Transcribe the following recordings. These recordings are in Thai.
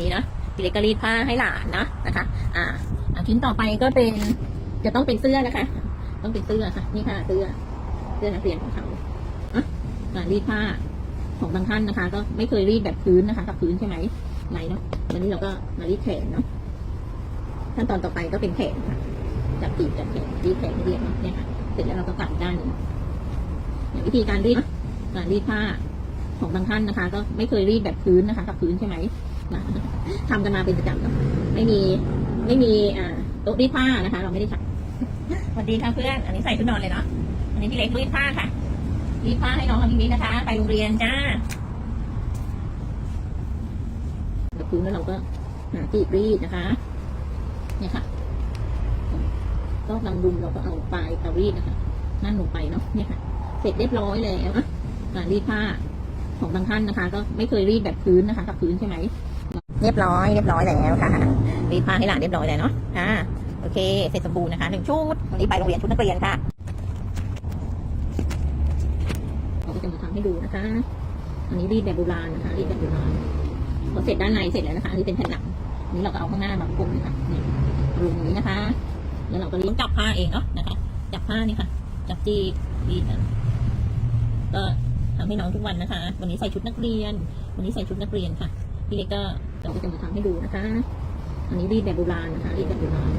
นี้นะพี่เล็กก็รีดผ้าให้หลานนะนะคะอ่าอ่าชิ้นต่อไปก็เป็น จะต้องเป็นเสื้อนะคะ ต้องเป็นเสื้อค่ะ นี่ค่ะเสื้อ เสื้อนักเรียนของเขาอะรีดผ้าของบางท่านนะคะ ก็ไม่เคยรีดแบบพื้นนะคะ กับพื้นใช่ไหมไหนเนาะวันนี้เราก็มารีดแขนเนาะขั้นตอนต่อไปก็เป็นแขนค่ะจับปีกจับแขนรีดแขนเรียบเนาะเนี่ยค่ะเสร็จแล้วเราก็กลับด้านนึงเนี่ยวิธีการรีดการรีดผ้าของบางท่านนะคะ ก็ไม่เคยรีดแบบพื้นนะคะ กับพื้นใช่ไหม ทำกันมาเป็นประจำเนาะไม่มีไม่มีอ่าโต๊ะรีดผ้านะคะ เราไม่ได้ทำสวัสดีค่ะเพื่อน อันนี้ใส่ชุดนอนเลยเนาะ อันนี้พี่เล็กรีดผ้าค่ะ รีดผ้าให้น้องทำอย่างนี้นะคะ ไปโรงเรียนจ้ากับพื้นแล้วเราก็หาจีบรีดนะคะ เนี่ยค่ะ ก็ลำดุมเราก็เอาปลายเตารีดนะคะ นั่นลงไปเนาะ เนี่ยค่ะ เสร็จเรียบร้อยแล้วนะการรีดผ้าของบางท่านนะคะ ก็ไม่เคยรีดแบบพื้นนะคะกับพื้นใช่ไหมเรียบร้อยเรียบร้อยแล้วค่ะรีดผ้าให้หลานเรียบร้อยแล้วเนาะอ่าโอเคเสร็จสมบูรณ์นะคะหนึ่งชุดวันนี้ไปโรงเรียนชุดนักเรียนค่ะเราก็จะมาทำให้ดูนะคะ อันนี้รีดแบบโบราณนะคะรีดแบบโบราณพอเสร็จด้านในเสร็จแล้วนะคะอันนี้เป็นแผ่นหนังอันนี้เราก็เอาข้างหน้าแบบกลมเลยค่ะนี่รูนี้นะคะ แล้วเราก็รีดจับผ้าเองเนาะนะคะ จับผ้านี่ค่ะจับจีรีดกันก็ทำให้น้องทุกวันนะคะ วันนี้ใส่ชุดนักเรียน วันนี้ใส่ชุดนักเรียนค่ะ พี่เล็กก็เราก็จะมาทำให้ดูนะคะ อันนี้รีดแบบโบราณนะคะ รีดแบบโบราณ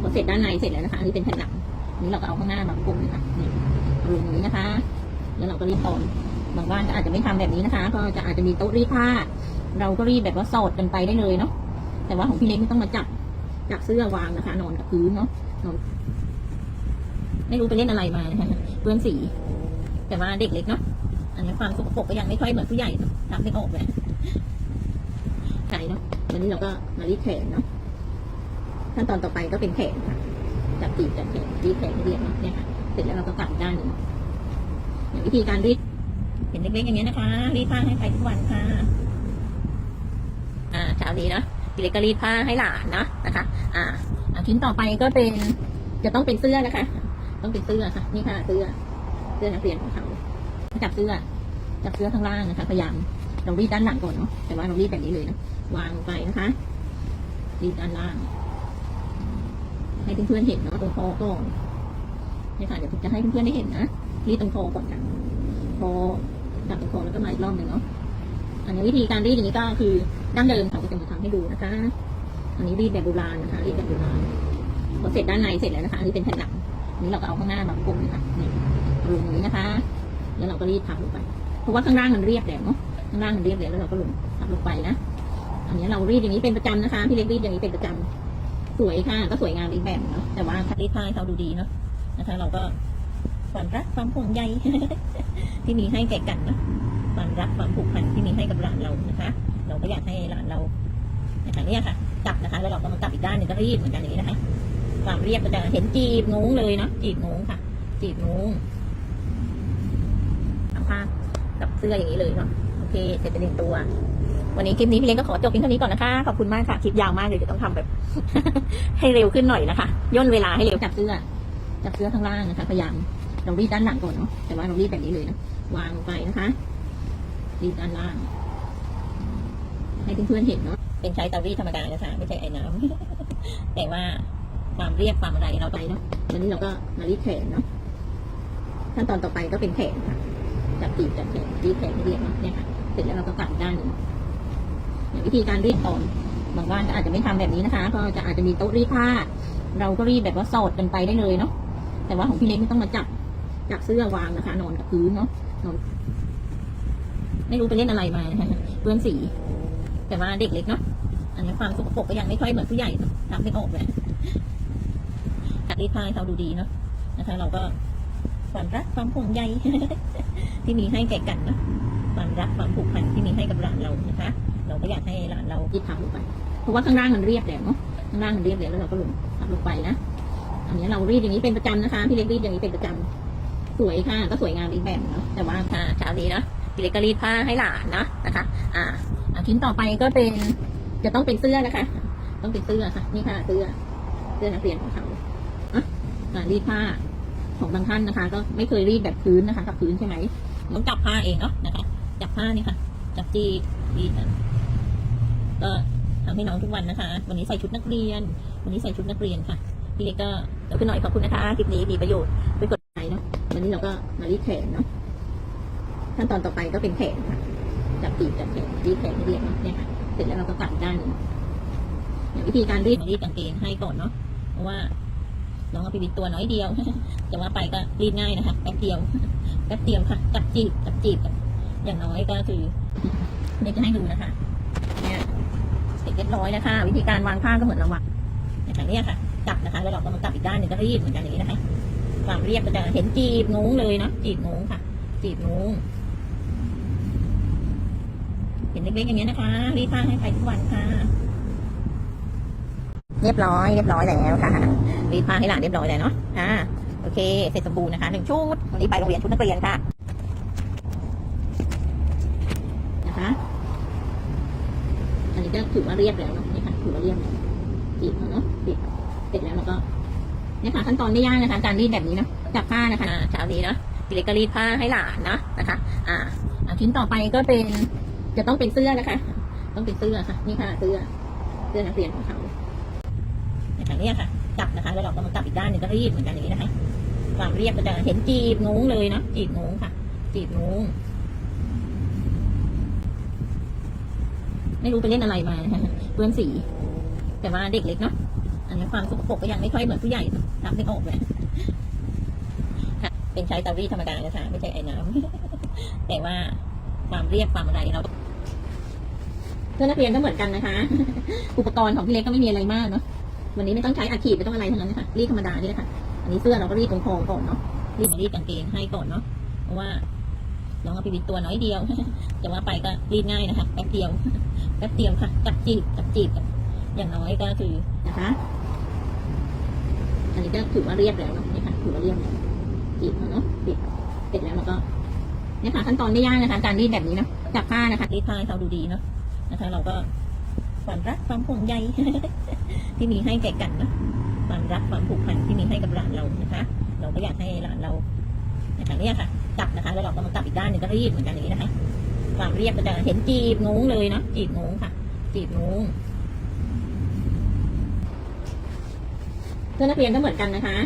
พอเสร็จด้านในเสร็จแล้วนะคะอันนี้เป็นแผ่นหนังนี้เราก็เอาข้างหน้าแบบกลมเลยค่ะนี่รูนี้นะคะ แล้วเราก็รีดตอนบางบ้านก็อาจจะไม่ทำแบบนี้นะคะ ก็จะอาจจะมีโต๊ะรีดผ้า เราก็รีดแบบว่าสอดกันไปได้เลยเนาะแต่ว่าของพี่เล็กไม่ต้องมาจับจับเสื้อวางนะคะ นอนกับพื้นเนาะนอนไม่รู้ไปเล่นอะไรมานะคะเปื้อนสี แต่ว่าเด็กเล็กเนาะอันนี้ความสกปรกก็ยังไม่ค่อยเหมือนผู้ใหญ่รับไม่ออกเลย ใช่เนาะวันนี้เราก็มารีดแขนเนาะขั้นตอนต่อไปก็เป็นแขนค่ะจับปีกจับแขนรีดแขนให้เรียบเนาะเนี่ยค่ะเสร็จแล้วเราก็กลับด้านหนึ่งวิธีการรีดเห็นเล็กๆอย่างเงี้ยนะคะ รีดผ้าให้ใครทุกวันค่ะอ่าเช้านี้เนาะพี่เล็กก็รีดผ้าให้หลานนะนะคะอ่าอ่าชิ้นต่อไปก็เป็นจะต้องเป็นเสื้อนะคะ ต้องเป็นเสื้อค่ะ นี่ค่ะเสื้อ เสื้อนักเรียนของเขาจับเสื้อจับเสื้อข้างล่างนะคะพยายามเรารีดด้านหลังก่อนเนาะแต่ว่าเรารีดแบบนี้เลยนะ วางไปนะคะรีด้านล่าง ให้เพื่อนๆเห็นเนาะตรงคอก่อนเนี่ยค่ะเดี๋ยวผมจะให้เพื่อนๆได้เห็นนะรีดตรงคอก่อนค่ะคอจับตรงคอแล้วก็มาอีกรอบหนึ่งเนาะอันนี้วิธีการรีดอย่างนี้ก็คือดั้งเดิมค่ะก็จะมาทำให้ดูนะคะ อันนี้รีดแบบโบราณนะคะรีดแบบโบราณพอเสร็จด้านในเสร็จแล้วนะคะอันนี้เป็นแผ่นหนังอันนี้เราก็เอาข้างหน้าแบบกลมเลยค่ะนี่รูนี้นะคะ แล้วเราก็รีดทับลงไป เพราะว่าข้างล่างมันเรียบแล้วเนาะข้างล่างมันเรียบแล้วแล้วเราก็ลงทับลงไปนะ อันนี้เรารีดอย่างนี้เป็นประจำนะคะ พี่เล็กรีดอย่างนี้เป็นประจำสวยค่ะ ก็สวยงามอีกแบบเนาะแต่ว่าถ้ารีดผ้าให้เขาดูดีเนาะนะคะ เราก็ความรักความห่วงใยที่มีให้แก่กันเนาะความรักความผูกพันที่มีให้กับหลานเรานะคะ เราก็อยากให้หลานเรานะคะเนี่ยค่ะจับนะคะ แล้วเราก็มากลับอีกด้านหนึ่งก็รีดเหมือนกันอย่างนี้นะคะความเรียบก็จะเห็นจีบงงเลยเนาะจีบงงค่ะ จีบงงทำผ้ากับเสื้ออย่างนี้เลยเนาะโอเคเสร็จเป็นหนึ่งตัว วันนี้คลิปนี้พี่เล็กก็ขอจบเพียงเท่านี้ก่อนนะคะ ขอบคุณมากค่ะ คลิปยาวมากเลยเดี๋ยวต้องทำแบบ ให้เร็วขึ้นหน่อยนะคะ ย่นเวลาให้เร็วจับเสื้อ จับเสื้อข้างล่างนะคะ พยายาม เรารีดด้านหลังก่อนเนาะ แต่ว่าเรารีดแบบนี้เลยนะ วางลงไปนะคะ รีดด้านล่าง ให้เพื่อนๆเห็นเนาะ เป็นใช้เตารีดธรรมดานะคะ ไม่ใช่ไอ้น้ำแต่ว่าความเรียบความอะไรเราไปเนาะ วันนี้เราก็มารีดแขนเนาะ ขั้นตอนต่อไปก็เป็นแขนค่ะ จับปีกจับแขนรีดแขนให้เรียบเนาะเนี่ยค่ะ เสร็จแล้วเราก็กลับด้านหนึ่ง วิธีการรีดตอนบางบ้านก็อาจจะไม่ทำแบบนี้นะคะ ก็จะอาจจะมีโต๊ะรีดผ้า เราก็รีดแบบว่าสอดกันไปได้เลยเนาะแต่ว่าของพี่เล็กไม่ต้องมาจับจับเสื้อวางนะคะ นอนกับพื้นเนาะนอนไม่รู้ไปเล่นอะไรมาเปื้อนสี แต่ว่าเด็กเล็กเนาะอันนี้ความสกปรกก็ยังไม่ค่อยเหมือนผู้ใหญ่รับไม่ออกเลยตัดรีดผ้าให้เขาดูดีเนาะนะคะ เราก็ความรักความห่วงใยที่มีให้แก่กันเนาะความรักความผูกพันที่มีให้กับหลานเรานะคะ เราก็อยากให้หลานเราที่ทำลงไป เพราะว่าข้างล่างมันเรียบแล้วเนาะข้างล่างมันเรียบแล้วแล้วเราก็ลงทำลงไปนะอันนี้เรารีดอย่างนี้เป็นประจำนะคะพี่เล็กรีดอย่างนี้เป็นประจำสวยค่ะ ก็สวยงามอีกแบบเนาะแต่ว่าค่ะเช้านี้เนาะพี่เล็กก็รีดผ้าให้หลานนะนะคะ อ่าชิ้นต่อไปก็เป็นจะต้องเป็นเสื้อนะคะ ต้องเป็นเสื้อค่ะ นี่ค่ะเสื้อ เสื้อนักเรียนของเขาอะอ่ารีดผ้าของบางท่านนะคะ ก็ไม่เคยรีดแบบพื้นนะคะกับพื้นใช่ไหมต้องจับผ้าเองเนาะนะคะ จับผ้านี่ค่ะ จับจี ดกัน ก็ำให้น้องทุกวันนะคะ วันนี้ใส่ชุดนักเรียน วันนี้ใส่ชุดนักเรียนค่ะ พี่เล็กก็เดี๋ยวขึ้นหน่อยขอบคุณนะคะ คลิปนี้มีประโยชน์ไปกดไลค์เนาะ วันนี้เราก็มารีดแขนเนาะ ขั้นตอนต่อไปก็เป็นแขนค่ะ จับปีกจับแขนรีดแขนให้เรียบเนาะเนี่ยค่ะ เสร็จแล้วเราก็กลับด้านอย่างวิธีการรีดรีดกางเกงให้ก่อนเนาะ เพราะว่าน้องเอาไปบิดตัวน้อยเดียว จะว่าไปก็รีดง่ายนะคะ แป๊บเดียว แป๊บเดียวค่ะ จับจีบ จับจีบ อย่างน้อยก็คือ เด็กจะให้ดูนะคะ เนี่ยเสร็จเรียบร้อยนะคะวิธีการวางผ้าก็เหมือนเราวางอย่างนี้ค่ะจับนะคะแล้วเราก็มากลับอีกด้านหนึ่งก็รีดเหมือนกันอย่างนี้นะคะ ความเรียบก็จะเห็นจีบงงเลยเนาะจีบงงค่ะ จีบงงเห็นเล็กๆอย่างนี้ยนะคะรีดผ้าให้ใครทุกวันค่ะ เรียบร้อยเรียบร้อยแล้วค่ะรีดผ้าให้หลานเรียบร้อยแล้วเนาะอ่าโอเคเสร็จสมบูรณ์นะคะหนึ่งชุดวันนี้ไปโรงเรียนชุดนักเรียนค่ะ นะคะ อันนี้ก็ถือว่าเรียบแล้วเนาะนี่ค่ะถือว่าเรียบแล้วจีบเนาะจีบเสร็จแล้วเราก็นี่ค่ะขั้นตอนไม่ยากนะคะการรีดแบบนี้เนาะจับผ้านะคะเช้านี้เนาะพี่เล็กก็รีดผ้าให้หลานนะนะคะ อ่าอ่าชิ้นต่อไปก็เป็น จะต้องเป็นเสื้อนะคะ ต้องเป็นเสื้อค่ะ นี่ค่ะเสื้อเสื้อนักเรียนของเขาเนี่ยค่ะเนี่ยค่ะ จับนะคะแล้วเราก็มากลับอีกด้านหนึ่งก็รีดเหมือนกันอย่างนี้นะคะความเรียบก็จะเห็นจีบงงเลยเนาะจีบงงค่ะ จีบงง ไม่รู้ไปเล่นอะไรมาเปื้อนสี แต่ว่าเด็กเล็กเนาะอันนี้ความสกปรกก็ยังไม่ค่อยเหมือนผู้ใหญ่ทำไม่ออกเลยค่ะเป็นใช้เตารีดธรรมดานะคะไม่ใช่ไอ้น้ำแต่ว่าความเรียบความอะไรเราเพื่อนนักเรียนก็เหมือนกันนะคะ อุปกรณ์ของพี่เล็กก็ไม่มีอะไรมากเนาะวันนี้ไม่ต้องใช้อาขีดไม่ต้องอะไรทั้งนั้นนะคะรีดธรรมดานี่แหละค่ะอันนี้เสื้อเราก็รีดตรงคอก่อนเนาะรีดมารีดกางเกงให้ก่อนเนาะเพราะว่า น้องเอาไปบิตัวน้อยเดียวจะว่าไปก็รีดง่ายนะคะแป๊บเดียวแป๊บเดียวค่ะจับจีบจับจีบอย่างน้อยก็คือนะคะอันนี้ก็ถือว่าเรียบแล้วเนาะนี่ค่ะถือว่าเรียบแล้วจีบเขาเนาะจีบเสร็จแล้วเราก็เนี่ยค่ะขั้นตอนไม่ยากนะคะการรีดแบบนี้เนาะจับผ้านะคะรีดผ้าให้เขาดูดีเนาะนะคะ เราก็ความรักความห่วงใยที่มีให้แก่กันเนาะความรักความผูกพันที่มีให้กับหลานเรานะคะ เราก็อยากให้หลานเรานะคะเนี่ยค่ะ จับนะคะแล้วเราก็มากลับอีกด้านหนึ่งก็รีดเหมือนกันอย่างนี้นะคะ ความเรียบก็จะเห็นจีบงงเลยเนาะจีบงงค่ะ จีบงงเพื่อนนักเรียนก็เหมือนกันนะคะ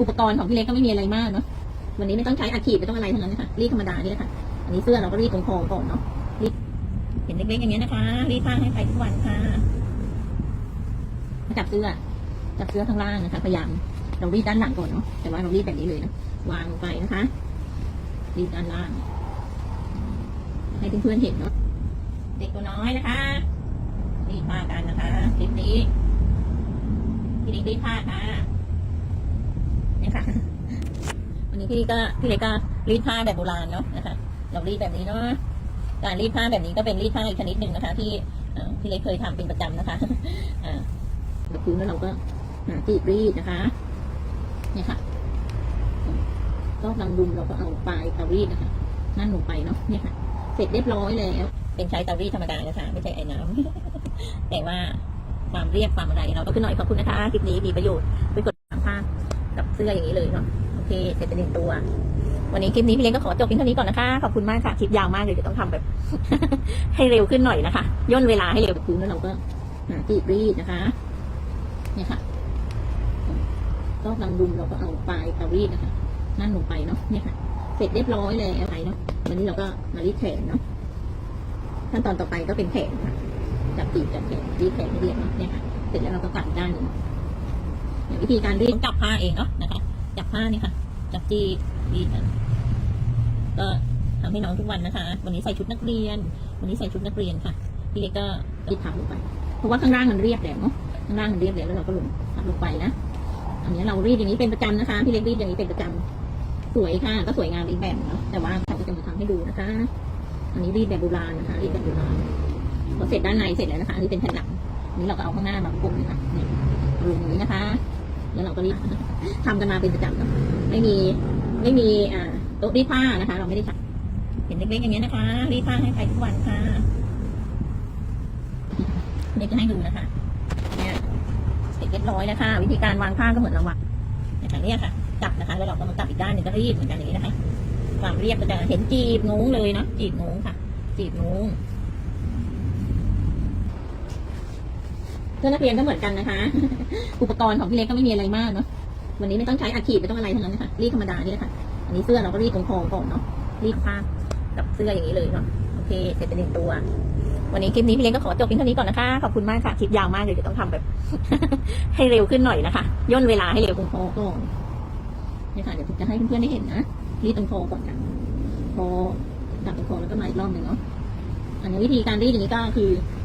อุปกรณ์ของพี่เล็กก็ไม่มีอะไรมากเนาะวันนี้ไม่ต้องใช้อาขีดไม่ต้องอะไรทั้งนั้นนะคะรีดธรรมดานี่แหละค่ะอันนี้เสื้อเราก็รีดตรงคอก่อนเนาะรีดเห็นเล็กๆอย่างเงี้ยนะคะ รีดผ้าให้ใครทุกวันค่ะจับเสื้อจับเสื้อข้างล่างนะคะพยายามเรารีดด้านหลังก่อนเนาะแต่ว่าเรารีดแบบนี้เลยนะวางลงไปนะคะ ดด้านล่าง ให้เพื่อนๆเห็นเนาะเด็กตัวน้อยนะคะรีดผ้ากันนะคะคลิปนี้พี่เล็กรีดผ้าค่ะเนี่ยค่ะ วันนี้พี่ก็พี่เล็กก็รีดผ้าแบบโบราณเนาะนะคะ เรารีดแบบนี้เนาะการรีดผ้าแบบนี้ก็เป็นรีดผ้าอีกชนิดหนึ่งนะคะ ที่พี่เล็กเคยทำเป็นประจำนะคะอ่าแบบพื้นแล้วเราก็หาจีบรีดนะคะเนี่ยค่ะ ก็ลำดุมเราก็เอาปลายเตารีดนะคะ นั่นลงไปเนาะเนี่ยค่ะ เสร็จเรียบร้อยแล้ว เป็นใช้เตารีดธรรมดานะคะไม่ใช่ไอ้น้ำแต่ว่าความเรียบความอะไรเราก็ขึ้นหน่อยขอบคุณนะคะคลิปนี้มีประโยชน์ไปกดตามผ้ากับเสื้ออย่างนี้เลยเนาะโอเคเสร็จเป็นหนึ่งตัว วันนี้คลิปนี้พี่เล็กก็ขอจบเพียงเท่านี้ก่อนนะคะขอบคุณมากค่ะคลิปยาวมากเลยเดี๋ยวต้องทำแบบ ให้เร็วขึ้นหน่อยนะคะย่นเวลาให้เร็วขึ้นแล้วเราก็หาจีบรีดนะคะเนี่ยค่ะก็ลำดุมเราก็เอาปลายเตารีดนะคะ นั่นลงไปเนาะเนี่ยค่ะ เสร็จเรียบร้อยแล้วอะไรเนาะวันนี้เราก็มารีดแขนเนาะขั้นตอนต่อไปก็เป็นแขนค่ะจับปีจับแขนรีดแขนให้เรียบเนาะเนี่ยค่ะเสร็จแล้วเราก็กลับด้านหนึ่งอย่างวิธีการรีดจับผ้าเองเนาะนะคะจับผ้านี่ค่ะ จับจีรีดก็ทำให้น้องทุกวันนะคะ วันนี้ใส่ชุดนักเรียน วันนี้ใส่ชุดนักเรียนค่ะพี่เล็กก็รีดทับลงไป เพราะว่าข้างล่างมันเรียบแล้วเนาะข้างล่างมันเรียบแล้วแล้วเราก็ลงทับลงไปนะอันนี้เรารีดอย่างนี้เป็นประจำนะคะพี่เล็กรีดอย่างนี้เป็นประจำ สวยค่ะ ก็สวยงามอีกแบบเนาะแต่ว่าเราก็จะมาทำให้ดูนะคะ อันนี้รีดแบบโบราณนะคะ รีดแบบโบราณพอเสร็จด้านในเสร็จแล้วนะคะอันนี้เป็นแผ่นหลังนี้เราก็เอาข้างหน้ามาประกนะคะนี่ลงนี้นะคะ แล้วเราก็รีดทำกันมาเป็นประจำเนาะไม่มีไม่มีอ่าโต๊ะรีดผ้านะคะ เราไม่ได้ทำเห็นเล็กๆอย่างเงี้ยนะคะ รีดผ้าให้ใครทุกวันค่ะเด็กจะให้ดูนะคะเนี่ยเสร็จเรียบร้อยนะคะวิธีการวางผ้าก็เหมือนเราวางอย่างนี้ค่ะ จับนะคะแล้วเราก็มากลับอีกด้านหนึ่งก็รีดเหมือนกันอย่างนี้นะคะ ความเรียบก็จะเห็นจีบงงเลยเนาะจีบงงค่ะ จีบงงเสื้อนักเรียนก็เหมือนกันนะคะ อุปกรณ์ของพี่เล็กก็ไม่มีอะไรมากเนาะวันนี้ไม่ต้องใช้อาขีดไม่ต้องอะไรทั้งนั้นนะคะรีดธรรมดานี่แหละค่ะอันนี้เสื้อเราก็รีดตรงคอก่อนเนาะรีดผ้ากับเสื้ออย่างนี้เลยเนาะโอเคเสร็จเป็นหนึ่งตัว วันนี้คลิปนี้พี่เล็กก็ขอจบเพียงเท่านี้ก่อนนะคะขอบคุณมากค่ะคลิปยาวมากเลยเดี๋ยวต้องทำแบบ ให้เร็วขึ้นหน่อยนะคะย่นเวลาให้เร็วตรงคอก่อน นี่ค่ะเดี๋ยวผมจะให้เพื่อนๆได้เห็นนะรีดตรงคอก่อนค่ะคอตัดตรงคอแล้วก็มาอีกรอบหนึ่งเนาะอันนี้วิธีการรีดอย่างนี้ก็คือ